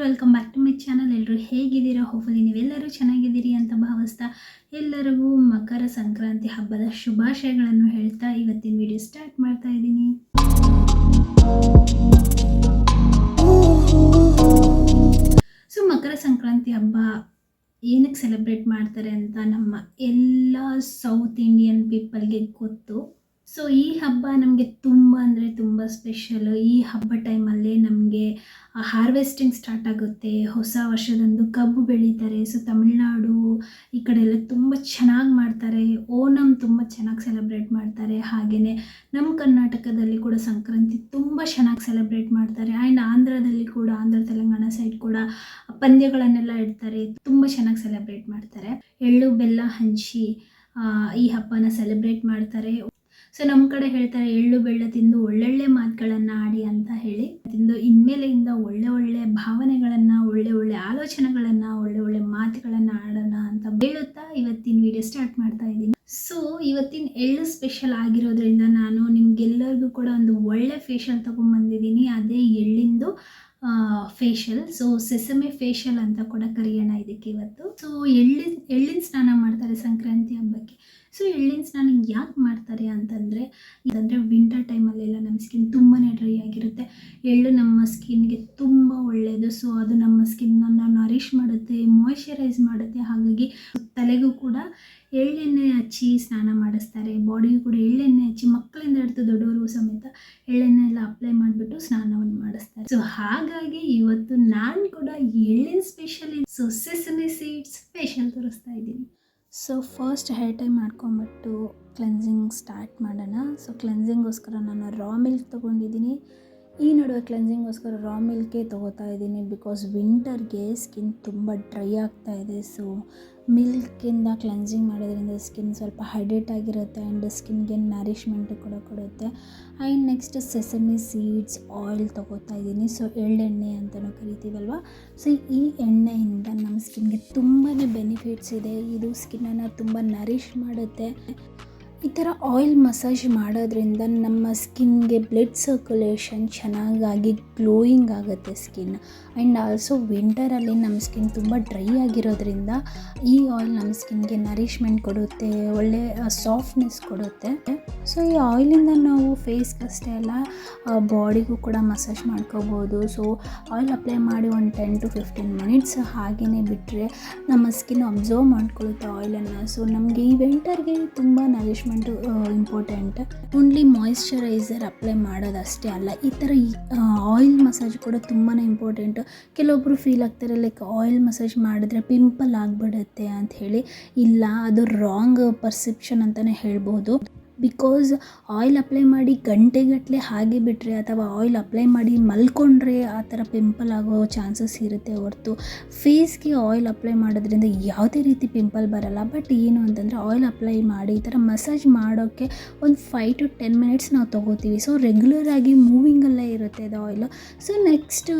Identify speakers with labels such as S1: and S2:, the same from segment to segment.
S1: All welcome back to my channel ಎಲ್ಲರೂ ಹೇಗಿದ್ದೀರಾ? ಹೋಪಲಿ ನೀವೆಲ್ಲರೂ ಚೆನ್ನಾಗಿದ್ದೀರಿ ಅಂತ ಭಾವಿಸ್ತಾ ಎಲ್ಲರಿಗೂ ಮಕರ ಸಂಕ್ರಾಂತಿ ಹಬ್ಬದ ಶುಭಾಶಯಗಳನ್ನು ಹೇಳ್ತಾ ಇವತ್ತಿನ ವಿಡಿಯೋ ಸ್ಟಾರ್ಟ್ ಮಾಡ್ತಾ ಇದ್ದೀನಿ. ಸೊ ಮಕರ ಸಂಕ್ರಾಂತಿ ಹಬ್ಬ ಏನಕ್ಕೆ ಸೆಲೆಬ್ರೇಟ್ ಮಾಡ್ತಾರೆ ಅಂತ ನಮ್ಮ ಎಲ್ಲ ಸೌತ್ ಇಂಡಿಯನ್ ಪೀಪಲ್ಗೆ ಗೊತ್ತು. ಸೊ ಈ ಹಬ್ಬ ನಮಗೆ ತುಂಬ ಅಂದರೆ ತುಂಬ ಸ್ಪೆಷಲ್ ಈ ಹಬ್ಬ ಟೈಮಲ್ಲೇ ನಮಗೆ ಹಾರ್ವೆಸ್ಟಿಂಗ್ ಸ್ಟಾರ್ಟ್ ಆಗುತ್ತೆ. ಹೊಸ ವರ್ಷದಂದು ಕಬ್ಬು ಬೆಳೀತಾರೆ. ಸೊ ತಮಿಳುನಾಡು ಈ ಕಡೆ ಎಲ್ಲ ತುಂಬ ಚೆನ್ನಾಗಿ ಮಾಡ್ತಾರೆ. ಓಣಂ ತುಂಬ ಚೆನ್ನಾಗಿ ಸೆಲೆಬ್ರೇಟ್ ಮಾಡ್ತಾರೆ. ಹಾಗೆಯೇ ನಮ್ಮ ಕರ್ನಾಟಕದಲ್ಲಿ ಕೂಡ ಸಂಕ್ರಾಂತಿ ತುಂಬ ಚೆನ್ನಾಗಿ ಸೆಲೆಬ್ರೇಟ್ ಮಾಡ್ತಾರೆ. ಆ್ಯಂಡ್ ಆಂಧ್ರದಲ್ಲಿ ಕೂಡ, ಆಂಧ್ರ, ತೆಲಂಗಾಣ ಸೈಡ್ ಕೂಡ ಪಂದ್ಯಗಳನ್ನೆಲ್ಲ ಇಡ್ತಾರೆ. ತುಂಬ ಚೆನ್ನಾಗಿ ಸೆಲೆಬ್ರೇಟ್ ಮಾಡ್ತಾರೆ. ಎಳ್ಳು, ಬೆಲ್ಲ, ಹಂಚಿ ಈ ಹಬ್ಬನ ಸೆಲೆಬ್ರೇಟ್ ಮಾಡ್ತಾರೆ. ಸೊ ನಮ್ಮ ಕಡೆ ಹೇಳ್ತಾರೆ ಎಳ್ಳು ಬೆಳ್ಳ ತಿಂದು ಒಳ್ಳೊಳ್ಳೆ ಮಾತುಗಳನ್ನು ಆಡಿ ಅಂತ ಹೇಳಿ, ತಿಂದು ಇನ್ಮೇಲೆಯಿಂದ ಒಳ್ಳೆ ಒಳ್ಳೆ ಭಾವನೆಗಳನ್ನು, ಒಳ್ಳೆ ಒಳ್ಳೆ ಆಲೋಚನೆಗಳನ್ನು, ಒಳ್ಳೆ ಒಳ್ಳೆ ಮಾತುಗಳನ್ನು ಆಡೋಣ ಅಂತ ಹೇಳುತ್ತಾ ಇವತ್ತಿನ ವಿಡಿಯೋ ಸ್ಟಾರ್ಟ್ ಮಾಡ್ತಾ ಇದ್ದೀನಿ. ಸೊ ಇವತ್ತಿನ ಎಳ್ಳು ಸ್ಪೆಷಲ್ ಆಗಿರೋದ್ರಿಂದ ನಾನು ನಿಮ್ಗೆಲ್ಲರಿಗೂ ಕೂಡ ಒಂದು ಒಳ್ಳೆ ಫೇಶಿಯಲ್ ತೊಗೊಂಬಂದಿದ್ದೀನಿ. ಅದೇ ಎಳ್ಳಿಂದು ಫೇಶಿಯಲ್ ಸೊ ಸೆಸಮೆ ಫೇಶಿಯಲ್ ಅಂತ ಕೂಡ ಕರೆಯೋಣ ಇದಕ್ಕೆ ಇವತ್ತು. ಸೊ ಎಳ್ಳಿನ ಎಳ್ಳಿನ ಸ್ನಾನ ಮಾಡ್ತಾರೆ ಸಂಕ್ರಾಂತಿ ಹಬ್ಬಕ್ಕೆ. ಸೊ ಎಳ್ಳಿನ ಸ್ನಾನ ಯಾಕೆ ಮಾಡ್ತಾರೆ ಅಂತಂದರೆ, ಇದಂದರೆ ವಿಂಟರ್ ಟೈಮಲ್ಲೆಲ್ಲ ನಮ್ಮ ಸ್ಕಿನ್ ತುಂಬಾ ಡ್ರೈ ಆಗಿರುತ್ತೆ. ಎಳ್ಳು ನಮ್ಮ ಸ್ಕಿನ್ಗೆ ತುಂಬ ಒಳ್ಳೆಯದು ಸೊ ಅದು ನಮ್ಮ ಸ್ಕಿನ್ನನ್ನು ನರಿಷ್ ಮಾಡುತ್ತೆ ಮಾಯಿಶ್ಚರೈಸ್ ಮಾಡುತ್ತೆ. ಹಾಗಾಗಿ ತಲೆಗೂ ಕೂಡ ಎಳ್ಳೆಣ್ಣೆ ಹಚ್ಚಿ ಸ್ನಾನ ಮಾಡಿಸ್ತಾರೆ. ಬಾಡಿಗೂ ಕೂಡ ಎಳ್ಳೆಣ್ಣೆ ಹಚ್ಚಿ, ಮಕ್ಕಳಿಂದ ಹಿಡಿದು ದೊಡ್ಡವರು ಸಮೇತ ಎಳ್ಳೆಣ್ಣೆ ಎಲ್ಲ ಅಪ್ಲೈ ಮಾಡಿಬಿಟ್ಟು ಸ್ನಾನವನ್ನು ಮಾಡಿಸ್ತಾರೆ. ಸೊ ಹಾಗಾಗಿ ಇವತ್ತು ನಾನು ಕೂಡ ಎಳ್ಳಿನ specially so sesame seeds special ತೋರಿಸ್ತಾ ಇದ್ದೀನಿ. ಸೊ ಫಸ್ಟ್ ಹೇರ್ ಟೈ ಮಾಡ್ಕೊಂಬಿಟ್ಟು ಕ್ಲೆನ್ಸಿಂಗ್ ಸ್ಟಾರ್ಟ್ ಮಾಡೋಣ. ಸೊ ಕ್ಲೆನ್ಸಿಂಗೋಸ್ಕರ ನಾನು ರಾ ಮಿಲ್ಕ್ ತೊಗೊಂಡಿದ್ದೀನಿ. ಈ ನಡುವೆ ಕ್ಲೆನ್ಸಿಂಗ್ಗೋಸ್ಕರ ರಾ ಮಿಲ್ಕೇ ತೊಗೋತಾ ಇದ್ದೀನಿ ಬಿಕಾಸ್ ವಿಂಟರ್ಗೆ ಸ್ಕಿನ್ ತುಂಬ ಡ್ರೈ ಆಗ್ತಾ ಇದೆ. ಸೊ ಮಿಲ್ಕಿಂದ ಕ್ಲೆನ್ಸಿಂಗ್ ಮಾಡೋದ್ರಿಂದ ಸ್ಕಿನ್ ಸ್ವಲ್ಪ ಹೈಡ್ರೇಟ್ ಆಗಿರುತ್ತೆ ಆ್ಯಂಡ್ ಸ್ಕಿನ್ಗೆ ನ್ಯಾರಿಶ್ಮೆಂಟ್ ಕೂಡ ಕೊಡುತ್ತೆ. And next sesame seeds oil ತೊಗೋತಾ ಇದ್ದೀನಿ. ಸೊ ಎಳ್ಳೆಣ್ಣೆ ಅಂತಲೂ ಕರಿತೀವಲ್ವ? ಸೊ ಈ ಎಣ್ಣೆಯಿಂದ ನಮ್ಮ ಸ್ಕಿನ್ಗೆ ತುಂಬಾ ಬೆನಿಫಿಟ್ಸ್ ಇದೆ. ಇದು ಸ್ಕಿನ್ನನ್ನು ತುಂಬ ನರಿಷ್ ಮಾಡುತ್ತೆ. ಈ ಥರ ಆಯಿಲ್ ಮಸಾಜ್ ಮಾಡೋದ್ರಿಂದ ನಮ್ಮ ಸ್ಕಿನ್ಗೆ ಬ್ಲಡ್ ಸರ್ಕ್ಯುಲೇಷನ್ ಚೆನ್ನಾಗಾಗಿ ಗ್ಲೋಯಿಂಗ್ ಆಗುತ್ತೆ ಸ್ಕಿನ್ ಆ್ಯಂಡ್ ಆಲ್ಸೋ ವಿಂಟರಲ್ಲಿ ನಮ್ಮ ಸ್ಕಿನ್ ತುಂಬ ಡ್ರೈ ಆಗಿರೋದ್ರಿಂದ ಈ ಆಯಿಲ್ ನಮ್ಮ ಸ್ಕಿನ್ಗೆ ನರಿಷ್ಮೆಂಟ್ ಕೊಡುತ್ತೆ, ಒಳ್ಳೆ ಸಾಫ್ಟ್ನೆಸ್ ಕೊಡುತ್ತೆ. ಸೊ ಈ ಆಯಿಲಿಂದ ನಾವು ಫೇಸ್ಗೆ ಅಷ್ಟೇ ಅಲ್ಲ ಬಾಡಿಗೂ ಕೂಡ ಮಸಾಜ್ ಮಾಡ್ಕೋಬೋದು. ಸೊ ಆಯಿಲ್ ಅಪ್ಲೈ ಮಾಡಿ ಒಂದು ಟೆನ್ ಟು ಫಿಫ್ಟೀನ್ ಮಿನಿಟ್ಸ್ ಹಾಗೆಯೇ ಬಿಟ್ಟರೆ ನಮ್ಮ ಸ್ಕಿನ್ ಅಬ್ಸರ್ವ್ ಮಾಡ್ಕೊಳ್ಳುತ್ತೆ ಆಯಿಲನ್ನು ಸೊ ನಮಗೆ ಈ ವಿಂಟರ್ಗೆ ತುಂಬ nourishment important only moisturiser apply ಮಾಡೋದಷ್ಟೇ ಅಲ್ಲ. ಈ ಥರ ಆಯಿಲ್ ಮಸಾಜ್ ಕೂಡ ತುಂಬಾ ಇಂಪಾರ್ಟೆಂಟ್ ಕೆಲವೊಬ್ಬರು ಫೀಲ್ ಆಗ್ತಾರೆ ಲೈಕ್ ಆಯಿಲ್ ಮಸಾಜ್ ಮಾಡಿದ್ರೆ ಪಿಂಪಲ್ ಆಗಿಬಿಡುತ್ತೆ ಅಂತ ಹೇಳಿ. ಇಲ್ಲ, ಅದು ರಾಂಗ್ ಪರ್ಸೆಪ್ಷನ್ ಅಂತಲೇ ಹೇಳ್ಬೋದು. ಬಿಕಾಸ್ ಆಯಿಲ್ ಅಪ್ಲೈ ಮಾಡಿ ಗಂಟೆಗಟ್ಟಲೆ ಹಾಗೆ ಬಿಟ್ಟರೆ ಅಥವಾ ಆಯಿಲ್ ಅಪ್ಲೈ ಮಾಡಿ ಮಲ್ಕೊಂಡ್ರೆ ಆ ಥರ ಪಿಂಪಲ್ ಆಗೋ ಚಾನ್ಸಸ್ ಇರುತ್ತೆ ಹೊರತು. ಫೇಸ್ಗೆ ಆಯಿಲ್ ಅಪ್ಲೈ ಮಾಡೋದ್ರಿಂದ ಯಾವುದೇ ರೀತಿ ಪಿಂಪಲ್ ಬರಲ್ಲ. ಬಟ್ ಏನು ಅಂತಂದರೆ ಆಯಿಲ್ ಅಪ್ಲೈ ಮಾಡಿ ಈ ಥರ ಮಸಾಜ್ ಮಾಡೋಕ್ಕೆ ಒಂದು ಫೈವ್ ಟು ಟೆನ್ ಮಿನಿಟ್ಸ್ ನಾವು ತೊಗೋತೀವಿ. ಸೊ ರೆಗ್ಯುಲರ್ ಆಗಿ ಮೂವಿಂಗಲ್ಲೇ ಇರುತ್ತೆ ಅದು ಆಯಿಲು ಸೊ ನೆಕ್ಸ್ಟ್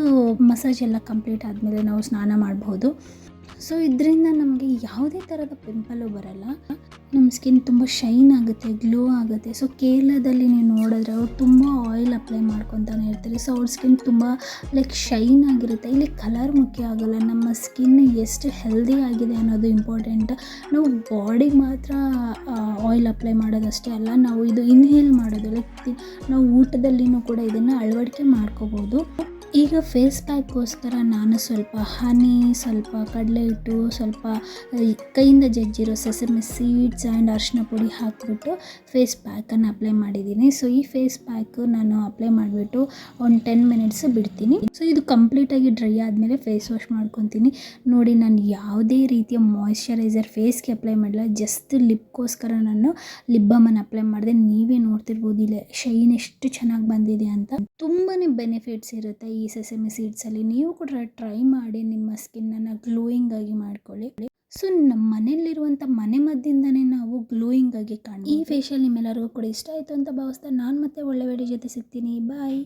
S1: ಮಸಾಜ್ ಎಲ್ಲ ಕಂಪ್ಲೀಟ್ ಆದಮೇಲೆ ನಾವು ಸ್ನಾನ ಮಾಡ್ಬೋದು. ಸೊ ಇದರಿಂದ ನಮಗೆ ಯಾವುದೇ ಥರದ ಪಿಂಪಲು ಬರಲ್ಲ. ನಮ್ಮ ಸ್ಕಿನ್ ತುಂಬ ಶೈನ್ ಆಗುತ್ತೆ ಗ್ಲೋ ಆಗುತ್ತೆ. ಸೊ ಕೇರಳದಲ್ಲಿ ನೀವು ನೋಡಿದ್ರೆ ಅವ್ರು ತುಂಬ ಆಯಿಲ್ ಅಪ್ಲೈ ಮಾಡ್ಕೊತಾನೆ ಇರ್ತಾರೆ. ಸೊ ಅವ್ರ ಸ್ಕಿನ್ ತುಂಬ ಲೈಕ್ ಶೈನ್ ಆಗಿರುತ್ತೆ. ಇಲ್ಲಿ ಕಲರ್ ಮುಖ್ಯ ಆಗೋಲ್ಲ. ನಮ್ಮ ಸ್ಕಿನ್ ಎಷ್ಟು ಹೆಲ್ದಿ ಆಗಿದೆ ಅನ್ನೋದು ಇಂಪಾರ್ಟೆಂಟ್ ನಾವು ಬಾಡಿಗೆ ಮಾತ್ರ ಆಯಿಲ್ ಅಪ್ಲೈ ಮಾಡೋದಷ್ಟೇ ಅಲ್ಲ, ನಾವು ಇದು ಇನ್ಹೇಲ್ ಮಾಡೋದು. ಲೈಕ್ ನಾವು ಊಟದಲ್ಲಿನೂ ಕೂಡ ಇದನ್ನು ಅಳವಡಿಕೆ ಮಾಡ್ಕೋಬೋದು. ಈಗ ಫೇಸ್ ಪ್ಯಾಕ್ಗೋಸ್ಕರ ನಾನು ಸ್ವಲ್ಪ ಹನಿ ಸ್ವಲ್ಪ ಕಡಲೆ ಹಿಟ್ಟು, ಸ್ವಲ್ಪ ಕೈಯಿಂದ ಜಜ್ಜಿರೋ ಸೆಸಮಿ ಸೀಡ್ಸ್ ಆ್ಯಂಡ್ ಅರಿಶಿನ ಪುಡಿ ಹಾಕಿಬಿಟ್ಟು ಫೇಸ್ ಪ್ಯಾಕನ್ನು ಅಪ್ಲೈ ಮಾಡಿದ್ದೀನಿ. ಸೊ ಈ ಫೇಸ್ ಪ್ಯಾಕು ನಾನು ಅಪ್ಲೈ ಮಾಡಿಬಿಟ್ಟು ಒಂದು ಟೆನ್ ಮಿನಿಟ್ಸ್ ಬಿಡ್ತೀನಿ. ಸೊ ಇದು ಕಂಪ್ಲೀಟಾಗಿ ಡ್ರೈ ಆದಮೇಲೆ ಫೇಸ್ ವಾಶ್ ಮಾಡ್ಕೊತೀನಿ. ನೋಡಿ, ನಾನು ಯಾವುದೇ ರೀತಿಯ ಮಾಯಿಶ್ಚರೈಸರ್ ಫೇಸ್ಗೆ ಅಪ್ಲೈ ಮಾಡಿಲ್ಲ ಜಸ್ಟ್ ಲಿಪ್ಗೋಸ್ಕರ ನಾನು ಲಿಪ್ ಬಾಮನ್ನು ಅಪ್ಲೈ ಮಾಡಿದೆ. ನೀವೇ ನೋಡ್ತಿರ್ಬೋದು, ಇಲ್ಲ ಶೈನ್ ಎಷ್ಟು ಚೆನ್ನಾಗಿ ಬಂದಿದೆ ಅಂತ. ತುಂಬಾ ಬೆನಿಫಿಟ್ಸ್ ಇರುತ್ತೆ ಈ ಸೆಸಮಿ ಸೀಡ್ಸಲ್ಲಿ ನೀವು ಕೂಡ ಟ್ರೈ ಮಾಡಿ ನಿಮ್ಮ ಸ್ಕಿನ್ನನ್ನು ಗ್ಲೋಯಿಂಗ್ ಆಗಿ ಮಾಡ್ಕೊಳ್ಳಿ. ಸೊ, ನಮ್ಮ ಮನೆಯಲ್ಲಿರುವಂಥ ಮನೆ ಮದ್ದಿಂದನೇ ನಾವು ಗ್ಲೋಯಿಂಗ್ ಆಗಿ ಕಾಣಿ ಈ ಫೇಶಿಯಲ್ ನಿಮ್ಮೆಲ್ಲರಿಗೂ ಕೂಡ ಇಷ್ಟ ಆಯಿತು ಅಂತ ಭಾವಿಸ್ತಾ ನಾನು ಮತ್ತೆ ಒಳ್ಳೆ ವಿಡಿಯೋ ಜೊತೆ ಸಿಗ್ತೀನಿ. ಬಾಯ್